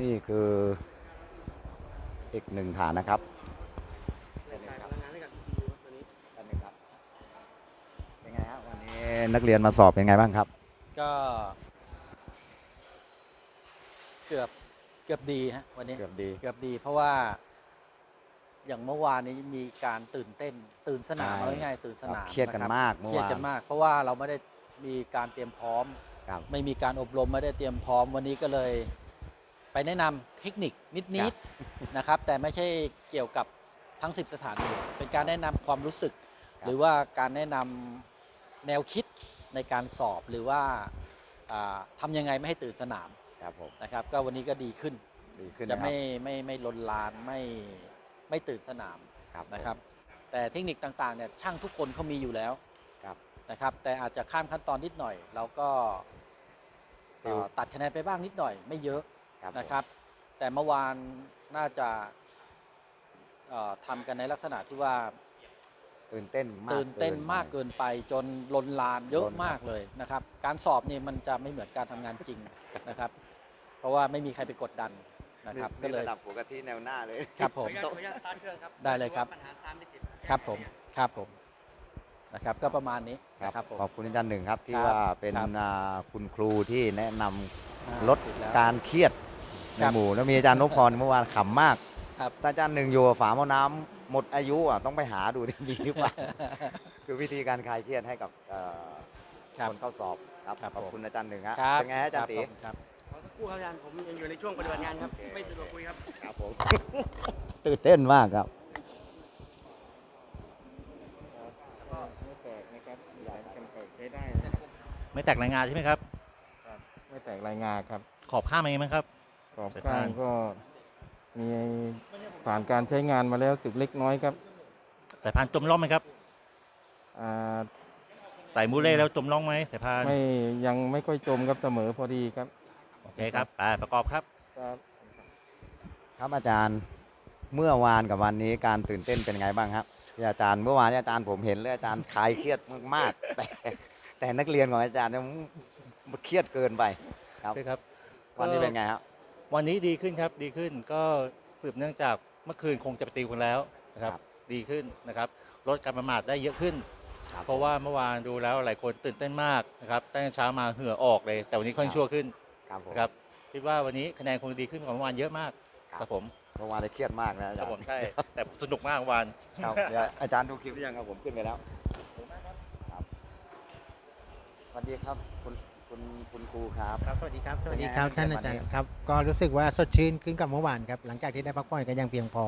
นี่คืออีกหนึ่งฐานนะครับเป็นการพลังงานให้กับ ECU ครับตัวนี้ท่านหนึ่งครับเป็นไงครับวันนี้นักเรียนมาสอบเป็นไงบ้างครับ ก็ เกือบเกือบดีฮะวันนี้เกือบดีเกือบดีเพราะว่า อย่างเมื่อวานนี้มีการตื่นเต้น ตื่นสนามใช่เอาง่ายๆตื่นสนามเครียดกันะบมากเมื่อเครียดวานกันมาก เพราะว่าเราไม่ได้มีการเตรียมพร้อม ครับ ไม่มีการอบรมไม่ได้เตรียมพร้อมวันนี้ก็เลย ไปแนะนำเทคนิคนิดๆนะครับ แต่ไม่ใช่เกี่ยวกับทั้ง 10 สถานี เป็นการแนะนำความรู้สึกครับหรือว่าการแนะนำแนวคิดในการสอบหรือว่าอ่าทำยังไงไม่ให้ตื่นสนามครับผมนะครับก็วันนี้ก็ดีขึ้นดีขึ้นจะนะครับไม่ไม่ไม่ลนลานไม่ไม่ตื่นสนามครับนะครับ แต่เทคนิคต่างๆเนี่ยช่างทุกคนเขามีอยู่แล้วครับนะครับ แต่อาจจะข้ามขั้นตอนนิดหน่อย เราก็ติวเอ่อตัดคะแนนไปบ้างนิดหน่อย ไม่เยอะ ครับผมนะครับ แต่เมื่อวานน่าจะเอ่อทำกันในลักษณะที่ว่าตื่นเต้นมากตื่นเต้นมากไปเกินไปจนลนลานเยอะลนครับมากเลยนะครับ การสอบนี่มันจะไม่เหมือนการทำงานจริงนะครับ เพราะว่าไม่มีใครไปกดดันนะครับ ก็นี่เลยระดับหัวกะทิแนวหน้าเลยครับผมขออนุญาตขออนุญาตสตาร์ทเครื่องครับได้เลยครับปัญหาสตาร์ทไม่ติดครับผมครับผมนะครับ ก็ประมาณนี้ครับนะครับผมขอบคุณอาจารย์หนึ่งครับที่ครับว่าเป็นครับอ่าคุณครูที่แนะนำอ่าลดติแล้วการเครียด ในครับหมู่แล้วมีอาจารย์นพพรเมื่อวานขำมากครับถ้าอาจารย์หนึ่งอยู่กับฝาหม้อน้ำหมดอายุอะต้องไปหาดูที่มีหรือเปล่าคือวิธีการคลายเครียดให้กับเอ่อครับคนเข้าสอบครับครับขอบผมคุณอาจารย์หนึ่งฮะครับเป็นไงฮะอาจารย์ตีคบผมครับขอสักครู่ครับอาจารย์ผมยังอยู่ในช่วงปฏิบัติงานครับโอเคไม่สะดวกคุยครับครับผมตื่นเต้นมากครับไม่แตกนะครับยางกันแตกใช้ได้นะไม่แตกรายงานใช่ไหมครับ ไม่แตกรายงานครับ ขอบข้างเป็นไงบ้างครับ ขอบสายกลาพางนก็มีผ่านการใช้งานมาแล้วสึกเล็กน้อยครับ สายพานจมร่องไหมครับอ่าใส่มูเล่แล้วจมร่องไหมสายพานไม่ยังไม่ค่อยจมครับเสมอพอดีครับ โอเคครับไปประกอบครับ ครับครับอาจารย์เมื่อวานกับวันนี้การตื่นเต้นเป็นไงบ้างครับที่อาจารย์เมื่อวานนี้อาจารย์ผมเห็นเลยอาจารย์คลายเครียดมากๆแต่แต่นักเรียนของอาจารย์เนี่ยมันเครียดเกินไปครับใช่ครับวันนี้เป็นไงครับ วันนี้ดีขึ้นครับดีขึ้นก็สืบเนื่องจากเมื่อคืนคงจะไปติวกันแล้วนะครับครับดีขึ้นนะครับลดการประมาทได้เยอะขึ้น ครับเพราะว่าเมื่อวานดูแล้วหลายคนตื่นเต้นมากนะครับตั้งแต่เช้ามาเหงื่อออกเลย แต่วันนี้ค่อนข้างชั่วขึ้นครับผมนะครับคิดว่าวันนี้คะแนนคงดีขึ้นกว่าเมื่อวานเยอะมากครับครับผมเมื่อวานเลยเครียดมากนะอาคจารัรบย์ผมใช่ แต่สนุกมากเมื่อวาน ครับเดี๋ยวอาจารย์ดูคลิปหรือยังครับผมขึ้นไปแล้วครับสวัสดีครับคุณ คุณคุณครูครับครับ สวัสดีครับสเป็นวัสดีไงครับฮะท่านเรียนอาจารวันนี้ย์ครับ ก็รู้สึกว่าสดชื่นขึ้นกับเมื่อวานครับ หลังจากที่ได้พักผ่อนก็ยังเพียงพอ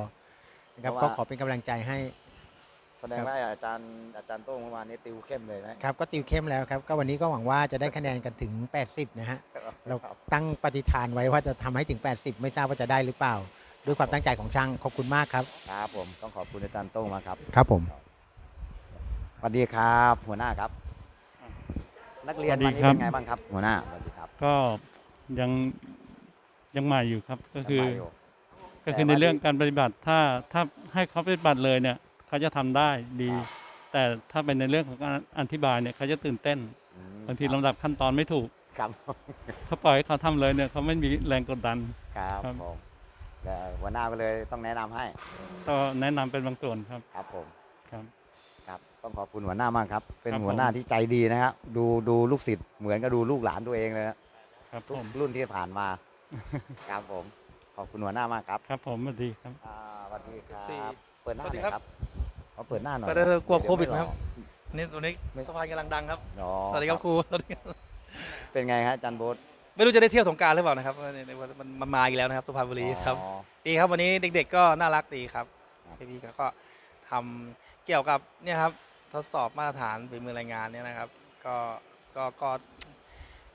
นะครับเพก็ราะว่าขอเป็นกำลังใจให้แสดงว่าอาจารย์อาจารย์โต้งเมื่อวานนี้ติวเข้มเลยไหมครับก็ติวเข้มแล้วครับ ก็วันนี้ก็หวังว่าจะได้คะแนนกันถึง 80 นะฮะเราตั้งปฏิฐานไว้ว่าจะทำให้ถึง 80 ไม่ทราบว่าจะได้หรือเปล่า ด้วยความตั้งใจของช่างขอบคุณมากครับครับผมต้องขอบคุณอาจารย์โต้งมากครับ ครับผมสวัสดีครับหัวหน้าครับ นักเรียนสวัวันสดีนี้ครับเป็นไงบ้างครับ หัวหน้าสวัสดีครับก็ยังยังใหม่อยู่ครับก็คือสบายยู่ก็คือแต่ในว่าเรื่องที่การปฏิบัติถ้าถ้าให้เขาปฏิบัติเลยเนี่ย เขาจะทำได้ดีครับแต่ถ้าเป็นในเรื่องของการอธิบายเนี่ยเขาจะตื่นเต้นอืมบางทีลำดับขั้นตอนไม่ถูกครับถ้าปล่อยให้เขาทำเลยเนี่ยเขาไม่มีแรงกดดันครับครับผมแต่หัวหน้าก็เลยต้องแนะนำให้ก็แนะนำเป็นบางส่วนครับครับผมครับ ครับต้องขอบคุณหัวหน้ามากครับ เป็นครับหัวหน้าผม ที่ใจดีนะครับดูดูลูกศิษย์เหมือนกับดูลูกหลานตัวเองเลยนะครับทุผกม รุ่นที่ผ่านมา ครับผมขอบคุณหัวหน้ามากครับครับผมสวัสดีครับ อ่าสวัสดีครัสี่บเปิดหน้าหสวัสดีน่อยครับครับเขาเปิดหน้าหน่อยเปิดได้เลยกลัวโควิดเดี๋ยครับไม่หล่อนี่ตัวนี้สะพานกำลังดังครับ อ๋อสวัสดีครับครูสวัสดีครับเป็นไงฮะอาจันโบ๊ทไม่รู้จะได้เที่ยวสงกรารหรือเปล่านะครับมันมันมันมาอีกแล้วนะครับสุพรรณบุรีครับ อ๋อ ดีครับวันนี้เด็กๆก็น่ารักดีครับครับ พี่ๆก็ทำ เกี่ยวกับเนี่ยครับทดสอบมาตรฐานฝีมือรายงานเนี่ยนะครับ ก็ก็ก็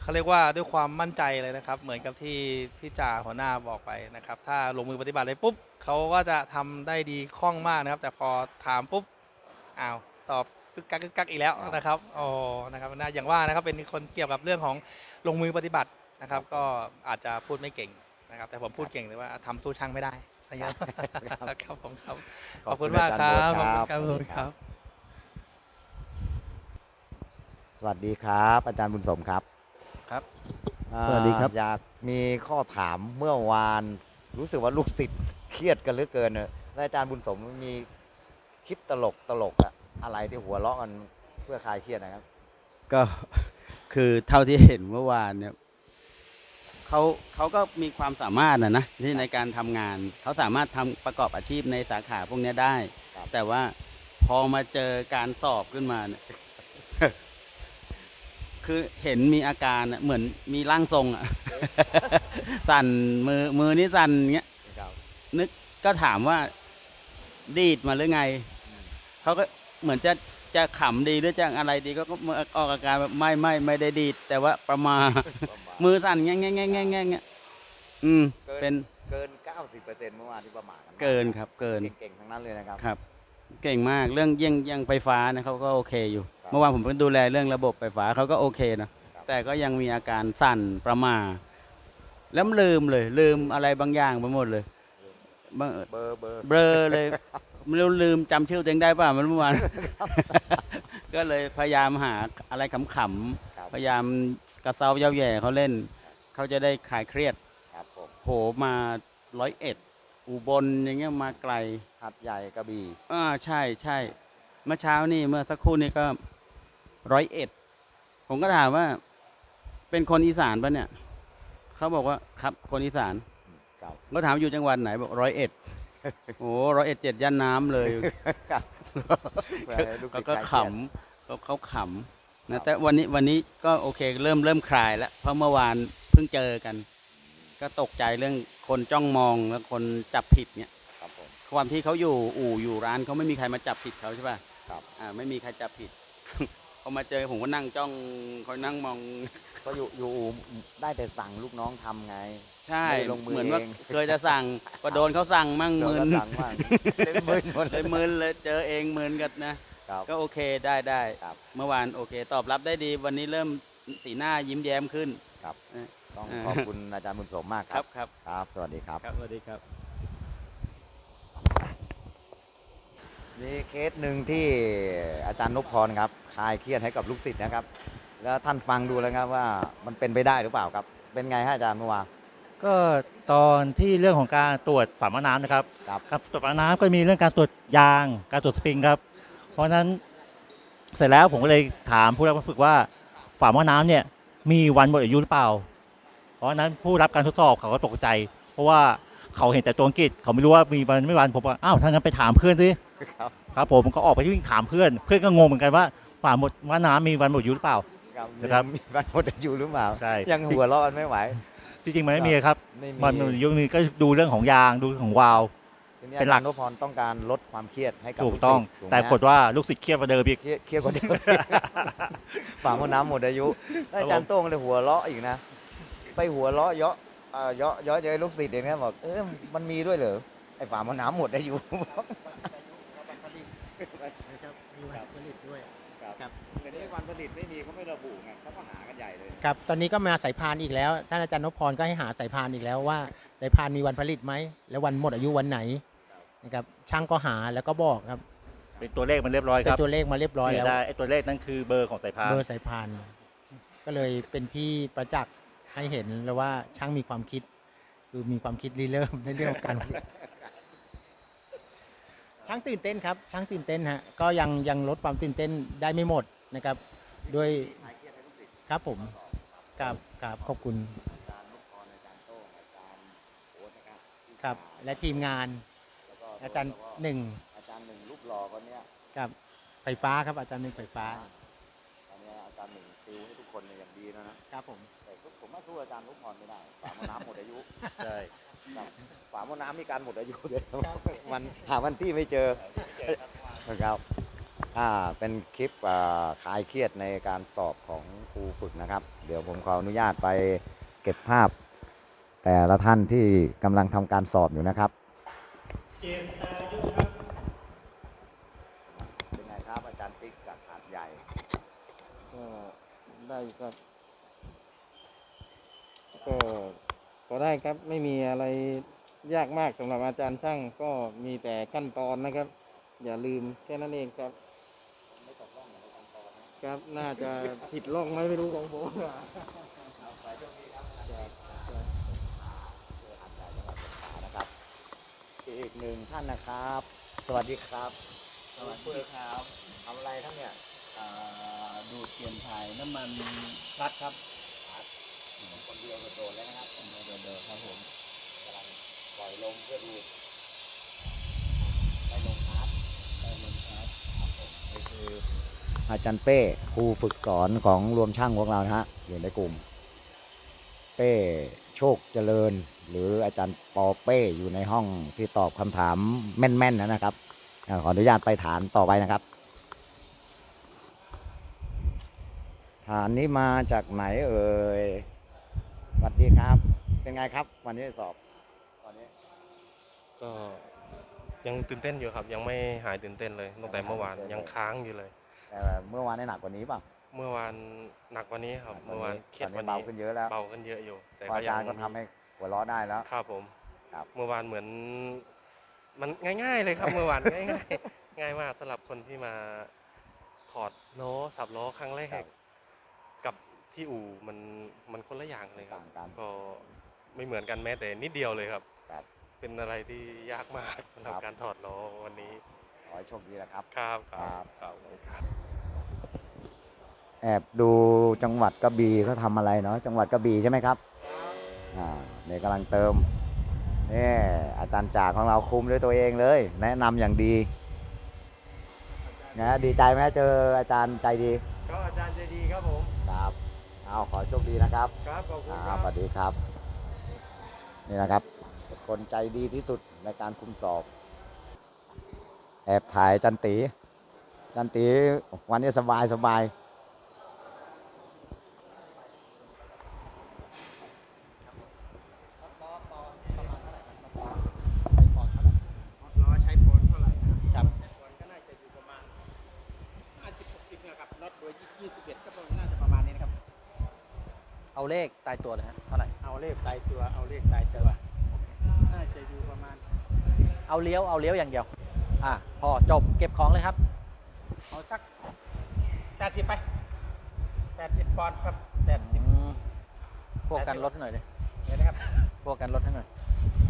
เขาเรียกว่าด้วยความมั่นใจเลยนะครับ เหมือนกับที่พี่จ่าหัวหน้าบอกไปนะครับ ถ้าลงมือปฏิบัติเลยปุ๊บเขาก็จะทำได้ดีคล่องมากนะครับ แต่พอถามปุ๊บอ้าวตอบกึกกักกึกกักอีกแล้วนะครับโอ้นะครับน่าอย่างว่านะครับเป็นคนเกี่ยวกับเรื่องของลงมือปฏิบัตินะครับ ก็อาจจะพูดไม่เก่งนะครับ แต่ผมพูดเก่งเลยว่าทำสู้ช่างไม่ได้ นะครับครับผมครับ ขอบคุณมากครับขอบคุณครับขอบคุณครับ สวัสดีครับ อาจารย์บุญสมครับ ครับอ่าสวัสดีครับ อยากมีข้อถามเมื่อวาน รู้สึกว่าลูกศิษย์เครียดกันเหลือเกินเนอะแล้วอาจารย์บุญสมมีคลิปตลกตลกอะอะไรที่หัวเราะกันเพื่อคลายเครียดนะครับ ก็คือเท่าที่เห็นเมื่อวานเนี่ย เขาเขาก็มีความสามารถนะนะที่ในการทำงาน เขาสามารถทำประกอบอาชีพในสาขาพวกเนี้ยได้ ครับ แต่ว่าพอมาเจอการสอบขึ้นมาเนี่ย คือเห็นมีอาการอะเหมือนมีร่างทรงอะ สั่นมือมือนี่สั่นอย่างเงี้ย ครับนึกก็ถามว่าดีดมาหรือไง เขาก็เหมือนจะจะขำดีหรือจะอะไรดีก็ก็ออกอาการแบบไม่ไม่ไม่ได้ดีด แต่ว่าประมาณมื อสั่นแง่แง่แง่แง่แง่แง่อืมเกินเป็นเกิน 90%เมื่อวานที่ประมาทกันมากเกินครับ เกิน เก่งๆทั้งนั้นเลยนะครับ ครับ เก่งมากเรื่องเยี่ยงเยี่ยงไฟฟ้านะเขาก็โอเคอยู่ ครับเมื่อวานผมเพิ่งดูแลเรื่องระบบไฟฟ้าเขาก็โอเคนะแต่ก็ยังมีอาการสั่นประมาทแล้วลืมเลย ลืมอะไรบางอย่างไปหมดเลยบางเบอร์เบอร์เบลอเลย ไม่รู้ลืมจำชื่อตัวเองได้ป่ะมันเมื่อวาน ก็เลยพยายามหาอะไรขำครับๆพยายาม กระเซาเย้าแย่เขาเล่น เขาจะได้คลายเครียดครับผมโหมาร้อยเอ็ดอุบลอย่างเงี้ยมาไกลหัดใหญ่กระบี่อ่าใช่ใช่เมื่อเช้านี่เมื่อสักครู่นี้ก็ร้อยเอ็ดผมก็ถามว่า เป็นคนอีสานปะเนี่ยเขาบอกว่าครับคนอีสานครับก็ถามอยู่จังหวัดไหนบอกร้อยเอ็ดโอ้ร้อยเอ็ดเจ็ดย่านน้ำเลย ครับเพื่อให้ลูกศิเขาษย์ก็คลายขเครียดำเขาเขาขำครั นะบแต่วันนี้วันนี้ก็โอเคเริ่มเริ่มคลายแล้ว เพราะเมื่อวานเพิ่งเจอกัน ก็ตกใจเรื่องคนจ้องมองแล้วคนจับผิดเนี่ยครับผมความที่เขาอยู่อู่อยู่ร้านเขาไม่มีใครมาจับผิดเขาใช่ป่ะครับอ่าไม่มีใครจับผิด เขามาเจอผมก็นั่งจ้องคอยนั่งมองก็อยู่อยู่ได้แต่สั่งลูกน้องทำไง ใช่ไม่ได้ลงมือเหมือนว่าเอง เคยจะสั่งก็โดนเขาสั่งมั่งเดี๋ยวมึก็นสั่งบ้างเล่นมือหมดเลยมึนเลยเจอเองมึนกันนะ ครับก็โอเคได้ได้ครับ เมื่อวานโอเค ตอบรับได้ดี วันนี้เริ่มสีหน้ายิ้มแย้มขึ้นครับเออต้องเออขอบคุณอาจารย์บุญสมมากคครัรับบครับครับ สวัสดีครับ ครับสวัสดีครับ มีเคสหนึ่งที่อาจารย์นพพรครับคลายเครียดให้กับลูกศิษย์นะครับ แล้วท่านฟังดูแล้วครับว่ามันเป็นไปได้หรือเปล่าครับ เป็นไงฮะอาจารย์เมื่อวาน ก็ตอนที่เรื่องของการตรวจฝาหม้อน้ำนะครับครับ ครับตรวจฝาหม้อน้ำก็มีเรื่องการตรวจยาง การตรวจสปริงครับเพ ราะฉะนั้นเสร็จแล้วผมก็เลยถามผู้รับการฝึกว่าฝาหม้อน้ำเนี่ยมีวันหมดอายุหรือเปล่า เพราะฉะนั้นผู้รับการทดสอบเขาก็ตกใจ เพราะว่าเขาเห็นแต่ตัวอังกฤษเขาไม่รู้ว่ามีวันไม่วันผมว่าอ้าวถ้างั้นไปถามเพื่อนสิครับครับผมก็ออกไปวิ่งถามเพื่อน เพื่อนก็งงเหมือนกันว่าฝาหมดว่าน้ำมีวันหมดอายุหรือเปล่าครับนะครับมีบัตรหมดอายุหรือเปล่าใช่ยังหัวเราะกันไม่ไหวจริงๆมันไม่มีครับไม่มีมันหมดอายุมีก็ดูเรื่องของยางดูเรื่องของวาล์วทีนี้ เป็อานหลัจากรย์นพพรต้องการลดความเครียดให้กับถูกต้อง ลูศิษย์แต่ไหมปรากฏว่าลูกศิษย์เครียดกว่าเดิมอีก เครียดเครียดกว่าเดิมฝาหม้อน้ำหมดอายุแล้วอาจารย์โต้งเลยหัวเราะอีกนะ ไปหัวเราะเยาะเอ่อเยาะเยาะเย้ยลูกศิษย์เองนะบอกเออมันมีด้วยเหรอไอ้ฝาหม้อน้ำหมดอายุมีวันผลิตด้วยครับแต่นี่วันผลิตไม่มีเขาไม่ระบุไงเขาก็หากันใหญ่เลย ครับ ตอนนี้ก็มาสายพานอีกแล้ว ท่านอาจารย์นพพรก็ให้หาสายพานอีกแล้วว่า สายพานมีวันผลิตไหม แล้ววันหมดอายุวันไหน นะครับช่างก็หาแล้วก็บอกครับ เป็นตัวเลขมันเรียบร้อยคเป็นรับตัวเลขมาเรียบร้อยเนี่ยแล้ว ได้ไอ้ตัวเลขนั้นคือเบอร์ของสายพานเบอร์สายพาน ก็เลยเป็นที่ประจักษ์ให้เห็นแล้วว่าช่างมีความคิด คือมีความคิดริเริ่ม ในเรื่องของการผลิตช่างตื่นเต้นครับ ช่างตื่นเต้นฮะก็ยังยังลดความตื่นเต้นได้ไม่หมดนะครับ ด้วยครับผมกับกับขอบคุณ ครับและทีมงาน อาจารย์หนึ่งอาจารย์หนึ่งรูปหล่อคนเนี้ยกับไฟฟ้าครับอาจารย์หนึ่งไฟฟ้าตอนนี้อาจารย์หนึ่งติวให้ทุกคนเนี่ยอย่างดีแล้วนะครับผม แต่ผมว่าสู้อาจารย์นพพรไม่ได้ฝาหม้อน้ำหมดอายุใช่ครับฝาหม้อน้ำมีการหมดอายุเดี๋ยวมันหาวันที่ไม่เจอนะครับอ่าเป็นคลิปอ่าคลายเครียดในการสอบของครูฝึกนะครับ เดี๋ยวผมขออนุญาตไปเก็บภาพ แต่ละท่านที่กำลังทำการสอบอยู่นะครับ อยู่ครับ ก็พอได้ครับไม่มีอะไรยากมากสำหรับอาจารย์ช่างก็มีแต่ขั้นตอนนะครับ อย่าลืมแค่นั้นเองครับ ครับน่าจะผิดล่องไหมไม่รู้ของผมอีกหนึ่งท่านนะครับ สวัสดีครับ สวัสดีครับทำอะไรท่านเนี่ยอ่า ดูดเปลี่ยนถ่ายน้ำมันพลัดครับคนเดียวโดดๆเลยนะครับเดินเดินครับผมกำลังปล่อยลมเพื่อดูดได้ลมพัดได้ลมครับครับผมนี่คืออาจารย์เป้ครูฝึกสอนของรวมช่างพวกเรานะฮะอยู่ในกลุ่ม เป้โชคเจริญ หรืออาจารย์ปอเป้อยู่ในห้องที่ตอบคำถามแม่นๆนะครับขออนุญาตไปฐานต่อไปนะครับ ฐานนี้มาจากไหนเอ่ยสวัสดีครับ เป็นไงครับ วันนี้สอบตอนนี้ ก็ยังตื่นเต้นอยู่ครับ ยังไม่หายตื่นเต้นเลยตั้งแต่เมื่อวานยังค้างอยู่เลย แต่เมื่อวานได้หนักกว่านี้เปล่ะ เมื่อวานหนักกว่านี้ครับ เมื่อวานเครียดตกอนว่านี้เบานี้ขึ้นเยอะแล้วเบาขึ้นเยอะอยู่ แต่เพราะก็อายัจางรย์ก็ทำให้หัวเราะได้แล้ว ครับผม ครับ เมื่อวานเหมือน มันง่าย ๆ เลยครับ เมื่อวานง่ายๆง่ายมากสำหรับคนที่มาถอดล้อสับล้อครั้งแรครักบกับ ที่อู่มันมันคนละอย่างเลยครับ ต่างกัน ก็ไม่เหมือนกันแม้แต่นิดเดียวเลยครับ ครับ เป็นอะไรที่ยากมากสำหรับครับ การถอดล้อวันนี้ขอให้โชคดีนะครับ ครับคครัรับบครับครับ แอบดูจังหวัดกระบี่เขาทำอะไรเนาะจังหวัดกระบี่ใช่ไหมครับอ่าเนี่ยกำลังเติมนี่อาจารย์จ่าของเราคุมด้วยตัวเองเลย แนะนำอย่างดีนะดีใจไหมเจออาจารย์ใจดี ก็อาจารย์ใจดีครับผมครับ เอาขอโชคดีนะครับครับขอบคุณคครัรับบสวัสดีครับนี่นะครับคนใจดีที่สุดในการคุมสอบ แอบถ่ายจันตีจันตีวันนี้สบายสบายล้อปอนประมาณเท่าไหร่ครับล้อไปปอนเท่าไหร่ล้อใช้ปอนเท่าไหร่นะครับปอนก็น่าจะอยู่ประมาณ50 60นะครับน็อตเบอร์21 ก็ประมาณน่าจะประมาณนี้นะครับ เอาเลขตายตัวเลยฮะเท่าไหร่เอาเลขตายตัวเอาเลขตายตัวน่าจะอยู่ประมาณ เอาเลี้ยวเอาเลี้ยวอย่างเดียว อะพอจบเก็บของเลยครับ เอาสัก80ไป80ปอนด์ครับอืมพวกกันรถหน่อยดิ80เนี่ยนะครับพวกกันรถให้หน่อย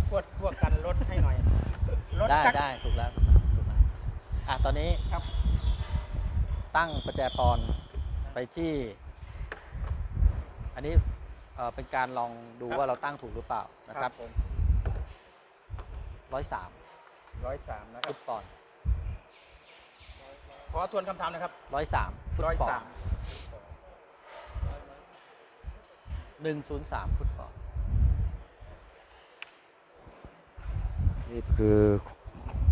พวกพวกกันลดให้หน่อยลดได้สักได้ถูกแล้วถูกแล้วถูกแล้วอะตอนนี้ครับ ตั้งประแจปอนไปที่ อันนี้เอ่อเป็นการลองดูว่าเราตั้งถูกหรือเปล่านะครับผมร้อยสามร้อยสามนะครัฟุบตปอนด์ขอทวนคำถามนะครับร้อยสามฟุตร้อยปอนสามด์หนึ่งศูนย์สามฟุตปอนด์นี่คือ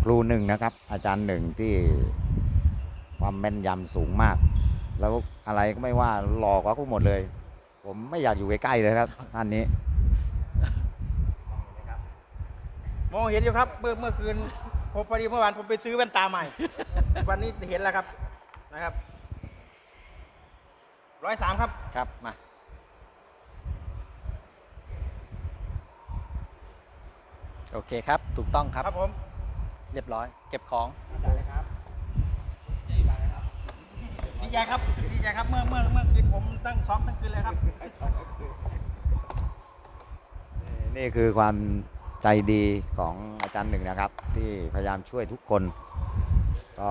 ครูหนึ่งนะครับ อาจารย์หนึ่งที่ความแม่นยำสูงมาก แล้วอะไรก็ไม่ว่าหลอกว่ากูหมดเลย ผมไม่อยากอยู่ใกล้ๆเลยครับท่านนี้ มองเห็นอยู่ครับ เมื่อเมื่อคืนผมพอดีเมื่อวานผมไปซื้อแว่นตาใหม่ วันนี้เห็นแล้วครับนะครับร้อยสามครับ ครับ มาโอเคครับ ถูกต้องครับ ครับผม เรียบร้อย เก็บของ ได้เลยครับดีใจครับ ดีใจครับ เมื่อเมื่อเมื่อคืนผมตั้งซ้อมทั้งคืนเลยครับ นี่คือความใจดีของอาจารย์หนึ่งนะครับ ที่พยายามช่วยทุกคน ก็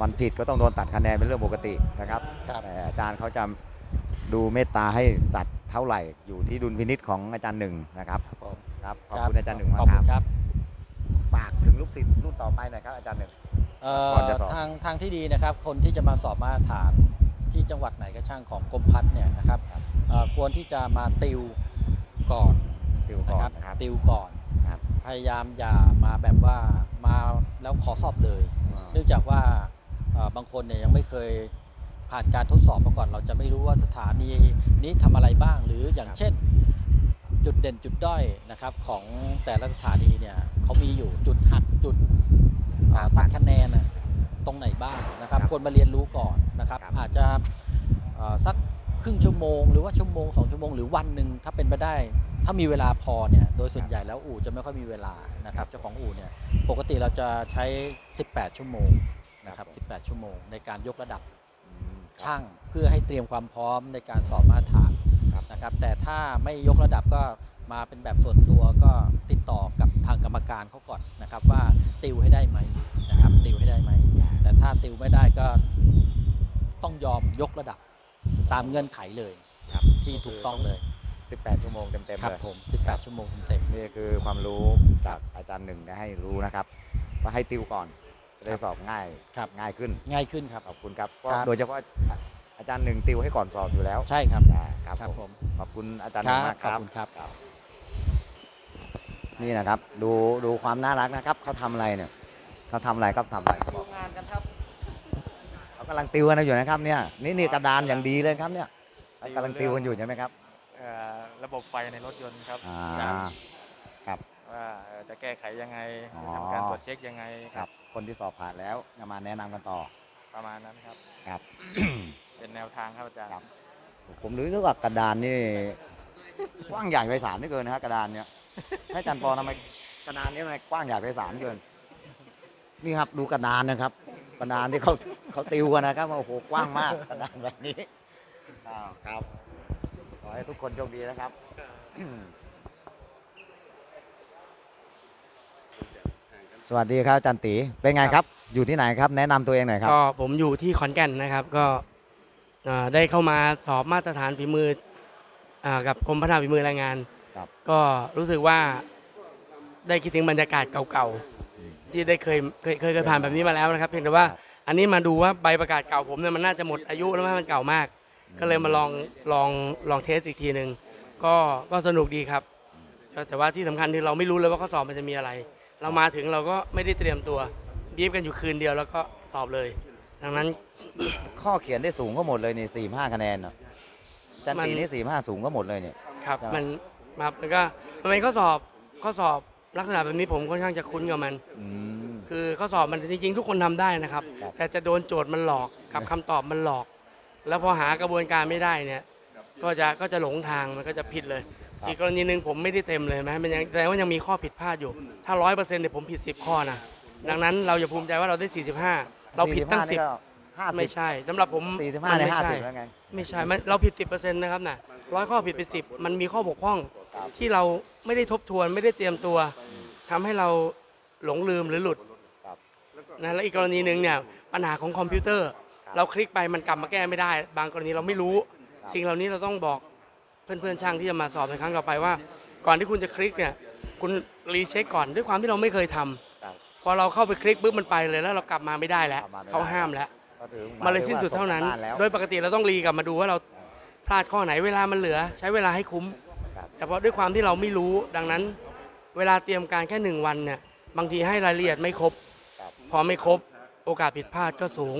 มันผิดก็ต้องโดนตัดคะแนนเป็นเรื่องปกตินะครับแต่อาจารย์เขาจะดูเมตตาให้ตัดเท่าไหร่อยู่ที่ดุลพินิษของอาจารย์หนึ่งนะครับครับขอบคุณอาจารย์หนึ่งมาขอบกคคุรับณครับฝากถึงลูกศิษย์รุ่นต่อไปหน่อยครับอาจารย์หนึ่งเอ่อ ก่อนจะสอบทางทางที่ดีนะครับ คนที่จะมาสอบมาตรฐานที่จังหวัดไหนก็ช่างของกรมพัฒน์เนี่ยนะครับเอ่อควรที่จะมาติวก่อนติวก่นะอคนรับนะครับติวก่อนครับพยายามอย่ามาแบบว่ามาแล้วขอสอบเลยอ่าเนื่องจากว่าเอ่อบางคนเนี่ยยังไม่เคยผ่านการทดสอบมาก่อนเราจะไม่รู้ว่าสถานีนี้ทำอะไรบ้าง หรืออย่างเช่น จุดเด่นจุดด้อยนะครับของแต่ละสถานีเนี่ยเขามีอยู่จุดหักจุดเอ่อ ตัดคะแนนน่ะตรงไหนบ้างนะครับครับควรมาเรียนรู้ก่อนนะครับครับอาจจะเอ่อสักครึ่งชั่วโมงหรือว่าชั่วโมงสองชั่วโมงหรือวันหนึ่งถ้าเป็นไปได้ ถ้ามีเวลาพอเนี่ยโดยส่วนใหญ่แล้วอู่จะไม่ค่อยมีเวลานะครับเจ้าของอู่เนี่ยปกติเราจะใช้ 18 ชั่วโมงนะครับ18 ชั่วโมง ในการยกระดับอืมครับช่างเพื่อให้เตรียมความพร้อมในการสอบมาตรฐานครับนะครับแต่ถ้าไม่ยกระดับก็ มาเป็นแบบส่วนตัวก็ติดต่อกับทางกรรมการเขาก่อนนะครับ ว่าติวให้ได้ไหมนะครับติวให้ได้ไหม แต่ถ้าติวไม่ได้ก็ต้องยอมยกระดับตามเงื่อนไขเลยครับที่ถูกต้องเลย 18 ชั่วโมงเต็มๆครับเลยผม18ชั่วโมงเต็ม นี่คือความรู้จากอาจารย์หนึ่งได้ให้รู้นะครับ ว่าให้ติวก่อนจะได้สอบง่ายครับ ง่ายขึ้นๆง่ายขึ้นครับ ขอบคุณครับก็ครับ โดยเฉพาะอาจารย์หนึ่งติวให้ก่อนสอบอยู่แล้วใช่ครับ อ่าครับครับผผมมขอบคุณอาจารย์หนึ่งมากคขอบรับคุณครับ นี่นะครับดูดูความน่ารักนะครับเขาทำอะไรเนี่ยเขาทำอะไรครับทำอะไรเขาบอกงานกันครับเขากำลังติวกันอยู่นะครับเนี่ยนี่นี่กระดานอย่างดีเลยครับเนี่ยเขากำลังติวกันอยู่ใช่ไหมครับเอ่อระบบไฟในรถยนต์ครับอ่าอยากครับว่าเอ่อจะแก้ไขยังไงอ๋อทำการตรวจเช็คยังไงครับ คนที่สอบผ่านแล้วจะมาแนะนำกันต่อ ประมาณนั้นครับครับเป็นแนวทางครับอาจารย์ครับผมรู้สึกว่ากระดานนี่กว้างใหญ่ไพศาลเหลือเกินนะฮะกระดานเนี่ย ให้อาจารย์ปอทำไมกระดานนี้ทำไมกว้างใหญ่ไพศาลเกิน นี่ครับดูกระดานนะครับกระดานที่เขาเขาติวกันนะครับโอ้โหกว้างมากกระดานแบบนี้อ้าวครับขอให้ทุกคนโชคดีนะครับสวัสดีครับอาจารย์ตีเป็นไงครับ อยู่ที่ไหนครับ แนะนำตัวเองหน่อยครับ ก็ผมอยู่ที่ขอนแก่นนะครับ ก็ได้เข้ามาสอบมาตรฐานฝีมือกับกรมพัฒนาฝีมือแรงงาน ก็รู้สึกว่าได้คิดถึงบรรยากาศเก่าๆที่ได้เคยเคยเคยเคยผ่านแบบนี้มาแล้วนะครับ เพียงแต่ว่าอันนี้มาดูว่าใบประกาศเก่าผมเนี่ยมันน่าจะหมดอายุแล้วมันเก่ามาก ก็เลยมาลองลองลองเทสอีกทีหนึ่งก็ก็สนุกดีครับ แต่แต่ว่าที่สำคัญคือเราไม่รู้เลยว่าข้อสอบมันจะมีอะไร เรามาถึงเราก็ไม่ได้เตรียมตัวบีบกันอยู่คืนเดียวแล้วก็สอบเลย ดังนั้นข้อเขียนได้สูงก็หมดเลยนี่สี่ห้าคะแนนเนาะอาจารย์มันตีนี่สี่ห้าสูงก็หมดเลยเนี่ยครับ ครับมันมามันก็มันเป็นข้อสอบข้อสอบลักษณะแบบนี้ผมค่อนข้างจะคุ้นกับมัน อืม คือข้อสอบมันจริงๆ ทุกคนทำได้นะครับ ครับ แต่จะโดนโจทย์มันหลอกกับคำตอบมันหลอก แล้วพอหากระบวนการไม่ได้เนี่ย ก็จะก็จะหลงทางมันก็จะผิดเลย อีกกรณีหนึ่งผมไม่ได้เต็มเลยไหมมันยังแสดงว่ายังมีข้อผิดพลาดอยู่ ถ้าร้อยเปอร์เซ็นต์เนี่ยผมผิดสิบข้อนะดังนั้นเราอย่าภูมิใจว่าเราได้สี่สิบห้าเราผิดตั้งสิบห้าไม่ใช่สำหรับผมสี่สิบห้ามันในไม่ห้าใช่ สิบแล้วไง ไม่ใช่มันเราผิดสิบเปอร์เซ็นต์นะครับน่ะร้อยข้อผิดไปสิบมันมีข้อบกพร่องครับ ที่เราไม่ได้ทบทวนไม่ได้เตรียมตัวทำให้เราหลงลืมหรือหลุดครับนะแล้วอีกกรณีหนึ่งเนี่ยปัญหาของคอมพิวเตอร์ครับเราคลิกไปมันกลับมาแก้ไม่ได้ บางกรณีเราไม่รู้ครับสิ่งเหล่านี้เราต้องบอกเพื่อนๆช่างที่จะมาสอบในครั้งต่อไปว่า ก่อนที่คุณจะคลิกเนี่ยคุณรีเช็คก่อนด้วยความที่เราไม่เคยทำครับพอเราเข้าไปคลิกปุ๊บมันไปเลยแล้วเรากลับมาไม่ได้แล้วกลับมาไม่ได้เขาห้ามแล้วก็ถือมาเลยสิ้นสุดเท่านั้นส่งกลับบ้แล้วโดยปกติเราต้องรีกลับมาดูว่าเราพลาดข้อไหนเวลามันเหลือ ใช้เวลาให้คุ้มครับ แต่เพราะด้วยความที่เราไม่รู้ดังนั้น เวลาเตรียมการแค่หนึ่งวันเนี่ยบางทีให้รายละเอียดไม่ครบ พอไม่ครบ โอกาสผิดพลาดก็สูง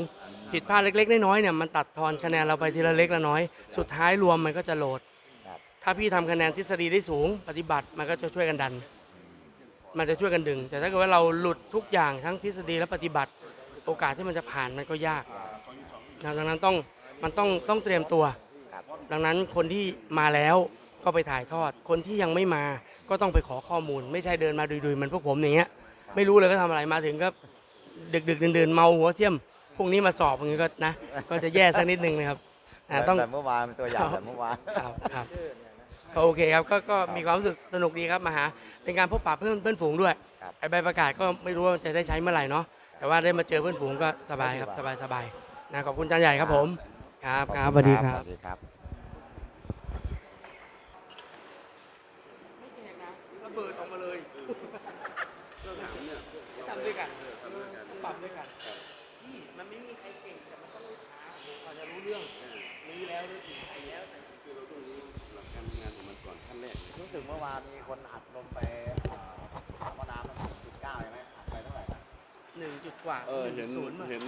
ผิดพลาดเล็กๆน้อยๆเนี่ยมันตัดทอนคะแนนเราไปทีละเล็กละน้อย สุดท้ายรวมมันก็จะโหลด ถ้าพี่ทำคะแนนทฤษฎีได้สูง ปฏิบัติมันก็จะช่วยกันดัน มันจะช่วยกันดึง แต่ถ้าเกิดว่าเราหลุดทุกอย่างทั้งทฤษฎีและปฏิบัติ โอกาสที่มันจะผ่านมันก็ยากดังนั้นต้องมันต้องต้องเตรียมตัว ดังนั้นคนที่มาแล้ว ก็ไปถ่ายทอด คนที่ยังไม่มาก็ต้องไปขอข้อมูล ไม่ใช่เดินมาดุยๆเหมือนพวกผมอย่างเงี้ยไม่รู้เลยก็ทำอะไรมาถึงก็ดึกดึกๆเดินๆเมาหัวเทียมพรุ่งนี้มาสอบอย่างงี้ก็นะก็จะแย่สักนิดนึงนะครับอ่าต้องแต่เมื่อวานเป็นตัวอย่างแต่เมื่อวานครับครับก็โอเคครับก็ก็มีความรู้สึกสนุกดีครับมาหา เป็นการพบปะเพื่อนเพื่อนฝูงด้วยครับไอใบประกาศก็ไม่รู้ว่าจะได้ใช้เมื่อไหร่เนาะแต่ว่าได้มาเจอเพื่อนฝูงก็สบายครับสบายสบายนะขอบคุณอาจารย์ใหญ่ครับผม ครับครับสวัสดีครัสบ วัสดีครับ ระเบิดออกมาเลยทำด้วยกันปรับด้วยกันนี่มันไม่มีใครเก่งแต่มันต้องรู้ช้าพอจะรู้เรื่องรู้ แล้วรู้ถึงใครแล้วแต่รู้สึกเมื่อวานมีคนอัดลงไปเอ่อหม้อน้ำจุดเก้าใช่ไหมอัดไปเท่าไหร่นะหนึ่งจุดกว่าเออหนึ่งเห็นศูนย์เห็น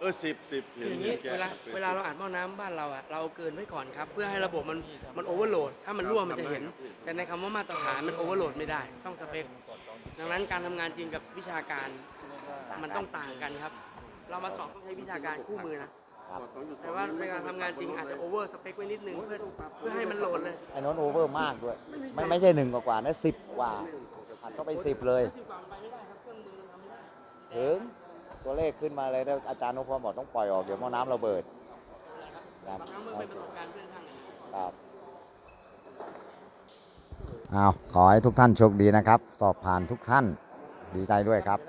เออสิบสิบเห็นอย่างนี้ห็นแกเวลาอัดไปเวลาเราอัดหม้อน้ำบ้านเราอะเราเอาเกินไว้ก่อนครับ เพื่อให้ระบบมันมันโอเวอร์โหลด ถ้ามันรั่วมันจะเห็น แต่ในคำว่ามาตรฐานมันโอเวอร์โหลดไม่ได้ ต้องสเปคดังนั้นการทำงานจริงกับวิชาการ มันต้องต่างกันครับ เรามาสอบต้องใช้วิชาการคู่มือนะ ครับแต่ว่าในการทำงานจริงอาจจะโอเวอร์สเปคไว้นิดนึงเพื่อเพื่อให้มันโหลดเลย ไอ้นนโอเวอร์มากด้วย ไม่ไม่ใช่หนึ่งกว่าๆนะสิบกว่าอัดเข้าไปสิบเลยถึงตัวเลขขึ้นมาเลยแล้วอาจารย์นพพรบอกต้องปล่อยออกเดี๋ยวหม้อน้ำระเบิดครับบางครั้งมันเป็นประสบการณ์เพื่อนข้างกันครับเอาขอให้ทุกท่านโชคดีนะครับ สอบผ่านทุกท่านดีใจด้วยครับ